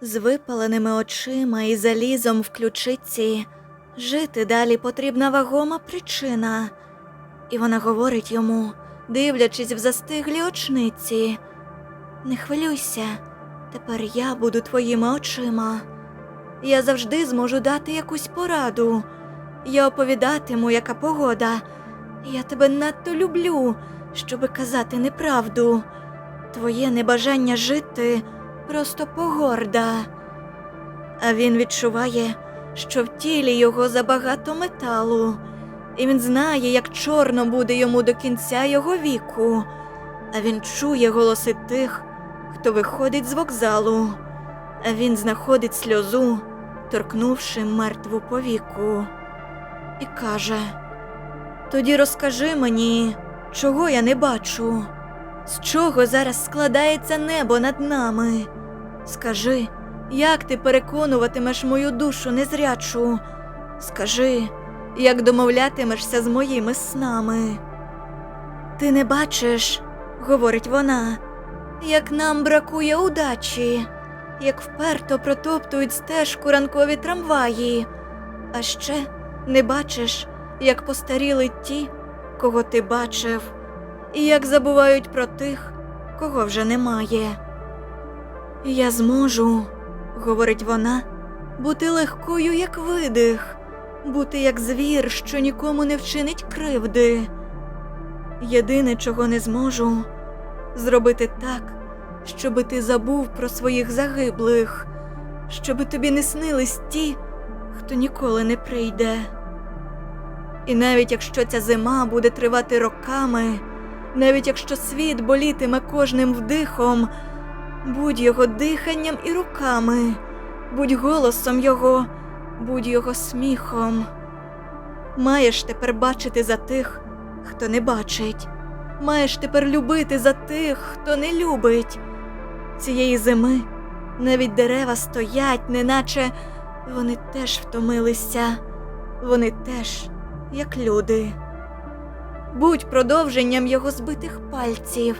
З випаленими очима і залізом в ключиці жити далі потрібна вагома причина. І вона говорить йому, дивлячись в застиглі очниці. Не хвилюйся, тепер я буду твоїми очима. Я завжди зможу дати якусь пораду. Я оповідатиму, яка погода. Я тебе надто люблю, щоби казати неправду. Твоє небажання жити просто погорда. А він відчуває, що в тілі його забагато металу, і він знає, як чорно буде йому до кінця його віку. А він чує голоси тих, хто виходить з вокзалу, а він знаходить сльозу, торкнувши мертву повіку, і каже: Тоді розкажи мені, чого я не бачу, з чого зараз складається небо над нами. Скажи, як ти переконуватимеш мою душу незрячу? Скажи, як домовлятимешся з моїми снами? Ти не бачиш, говорить вона, як нам бракує удачі, як вперто протоптують стежку ранкові трамваї, а ще не бачиш, як постаріли ті, кого ти бачив, і як забувають про тих, кого вже немає. Я зможу, говорить вона, бути легкою, як видих, бути як звір, що нікому не вчинить кривди. Єдине, чого не зможу, зробити так, щоби ти забув про своїх загиблих, щоби тобі не снились ті, хто ніколи не прийде. І навіть якщо ця зима буде тривати роками, навіть якщо світ болітиме кожним вдихом, будь його диханням і руками, будь голосом його, будь його сміхом. Маєш тепер бачити за тих, хто не бачить. Маєш тепер любити за тих, хто не любить. Цієї зими навіть дерева стоять, неначе вони теж втомилися, вони теж як люди. Будь продовженням його збитих пальців,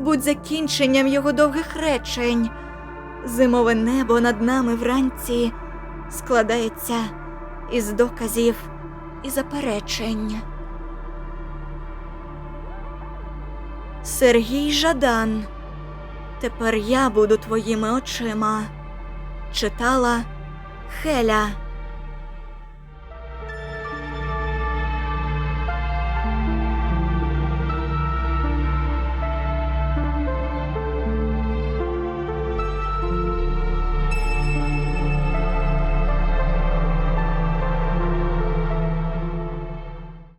будь закінченням його довгих речень. Зимове небо над нами вранці складається із доказів і заперечень. Сергій Жадан. Тепер я буду твоїми очима. Читала Хеля.